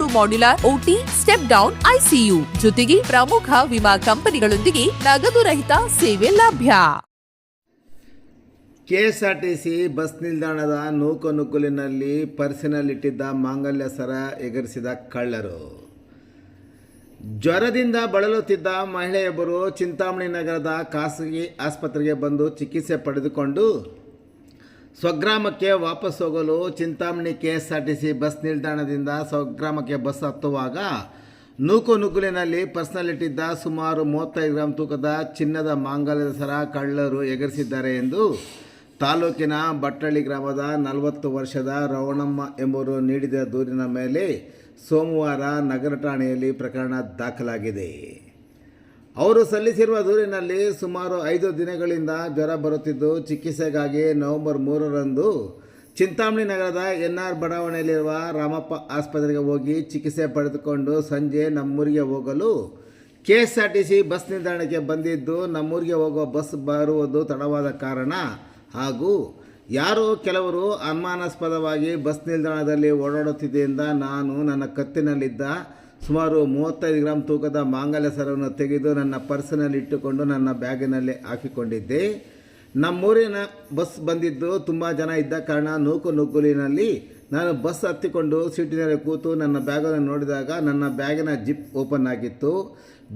ಮೂರು modular OT step down ICU ಜೊತೆಗೆ ಪ್ರಮುಖ ವಿಮಾ ಕಂಪನಿಗಳೊಂದಿಗೆ ನಗದು ರಹಿತ ಸೇವೆ ಲಭ್ಯ. ಕೆಎಸ್ಆರ್ಟಿಸಿ ಬಸ್ ನಿಲ್ದಾಣದ ನೂಕುನುಗ್ಗಲಿನಲ್ಲಿ ಪರ್ಸಿನಲ್ಲಿಟ್ಟಿದ್ದ ಮಾಂಗಲ್ಯ ಸರ ಎಗರಿಸಿದ ಕಳ್ಳರು. ಜ್ವರದಿಂದ ಬಳಲುತ್ತಿದ್ದ ಮಹಿಳೆಯೊಬ್ಬರು ಚಿಂತಾಮಣಿ ನಗರದ ಖಾಸಗಿ ಆಸ್ಪತ್ರೆಗೆ ಬಂದು ಚಿಕಿತ್ಸೆ ಪಡೆದುಕೊಂಡು ಸ್ವಗ್ರಾಮಕ್ಕೆ ವಾಪಸ್ ಹೋಗಲು Chintamani K S R T C bus ನಿಲ್ದಾಣದಿಂದ ಸ್ವಗ್ರಾಮಕ್ಕೆ ಬಸ್ ಹತ್ತುವಾಗ ನೂಕು ನುಗ್ಗುಲಿನಲ್ಲಿ ಪರ್ಸ್ನಲ್ಲಿಟ್ಟಿದ್ದ ಸುಮಾರು ಮೂವತ್ತೈದು ಗ್ರಾಂ ತೂಕದ ಚಿನ್ನದ ಮಾಂಗಲ್ಯದ ಸರ ಕಳ್ಳರು ಎಗರಿಸಿದ್ದಾರೆ ಎಂದು ತಾಲೂಕಿನ ಬಟ್ಟಳ್ಳಿ ಗ್ರಾಮದ ನಲವತ್ತು ವರ್ಷದ ರವಣಮ್ಮ ಎಂಬುವರು ನೀಡಿದ ದೂರಿನ ಮೇಲೆ ಸೋಮವಾರ ನಗರ ಠಾಣೆಯಲ್ಲಿ ಪ್ರಕರಣ ದಾಖಲಾಗಿದೆ. ಅವರು ಸಲ್ಲಿಸಿರುವ ದೂರಿನಲ್ಲಿ ಸುಮಾರು ಐದು ದಿನಗಳಿಂದ ಜ್ವರ ಬರುತ್ತಿದ್ದು, ಚಿಕಿತ್ಸೆಗಾಗಿ ನವೆಂಬರ್ ಮೂರರಂದು ಚಿಂತಾಮಣಿ ನಗರದ ಎನ್ ಆರ್ ಬಡಾವಣೆಯಲ್ಲಿರುವ ರಾಮಪ್ಪ ಆಸ್ಪತ್ರೆಗೆ ಹೋಗಿ ಚಿಕಿತ್ಸೆ ಪಡೆದುಕೊಂಡು ಸಂಜೆ ನಮ್ಮೂರಿಗೆ ಹೋಗಲು K S R T C bus ನಿಲ್ದಾಣಕ್ಕೆ ಬಂದಿದ್ದು, ನಮ್ಮೂರಿಗೆ ಹೋಗುವ ಬಸ್ ಬರುವುದು ತಡವಾದ ಕಾರಣ. ಹಾಗೂ ಯಾರೋ ಕೆಲವರು ಅನುಮಾನಾಸ್ಪದವಾಗಿ ಬಸ್ ನಿಲ್ದಾಣದಲ್ಲಿ ಓಡಾಡುತ್ತಿದ್ದರಿಂದ ನಾನು ನನ್ನ ಕತ್ತಿನಲ್ಲಿದ್ದ ಸುಮಾರು ಮೂವತ್ತೈದು ಗ್ರಾಮ್ ತೂಕದ ಮಾಂಗಲ್ಯ ಸರವನ್ನು ತೆಗೆದು ನನ್ನ ಪರ್ಸನಲ್ಲಿ ಇಟ್ಟುಕೊಂಡು ನನ್ನ ಬ್ಯಾಗಿನಲ್ಲಿ ಹಾಕಿಕೊಂಡಿದ್ದೆ. ನಮ್ಮೂರಿನ ಬಸ್ ಬಂದಿದ್ದು ತುಂಬ ಜನ ಇದ್ದ ಕಾರಣ ನೂಕು ನುಗ್ಗುಲಿನಲ್ಲಿ ನಾನು ಬಸ್ ಹತ್ತಿಕೊಂಡು ಸೀಟಿನಲ್ಲಿ ಕೂತು ನನ್ನ ಬ್ಯಾಗನ್ನು ನೋಡಿದಾಗ ನನ್ನ ಬ್ಯಾಗಿನ ಜಿಪ್ ಓಪನ್ ಆಗಿತ್ತು.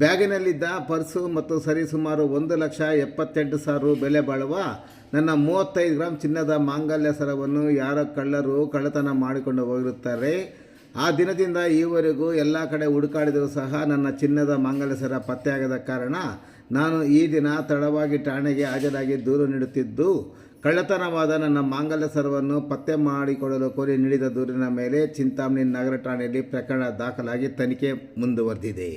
ಬ್ಯಾಗಿನಲ್ಲಿದ್ದ ಪರ್ಸು ಮತ್ತು ಸರಿಸುಮಾರು ಒಂದು ಲಕ್ಷ ಎಪ್ಪತ್ತೆಂಟು ಸಾವಿರ ಬೆಲೆ ಬಾಳುವ ನನ್ನ ಮೂವತ್ತೈದು ಗ್ರಾಮ್ ಚಿನ್ನದ ಮಾಂಗಲ್ಯ ಸರವನ್ನು ಯಾರ ಕಳ್ಳರು ಕಳ್ಳತನ ಮಾಡಿಕೊಂಡು ಹೋಗಿರುತ್ತಾರೆ. ಆ ದಿನದಿಂದ ಈವರೆಗೂ ಎಲ್ಲ ಕಡೆ ಹುಡುಕಾಡಿದರೂ ಸಹ ನನ್ನ ಚಿನ್ನದ ಮಾಂಗಲ್ಯ ಸರ ಪತ್ತೆಯಾಗದ ಕಾರಣ ನಾನು ಈ ದಿನ ತಡವಾಗಿ ಠಾಣೆಗೆ ಹಾಜರಾಗಿ ದೂರು ನೀಡುತ್ತಿದ್ದು, ಕಳ್ಳತನವಾದ ನನ್ನ ಮಾಂಗಲ್ಯ ಸರವನ್ನು ಪತ್ತೆ ಮಾಡಿಕೊಡಲು ಕೋರಿ ನೀಡಿದ ದೂರಿನ ಮೇಲೆ ಚಿಂತಾಮಣಿ ನಗರ ಠಾಣೆಯಲ್ಲಿ ಪ್ರಕರಣ ದಾಖಲಾಗಿ ತನಿಖೆ ಮುಂದುವರೆದಿದೆ.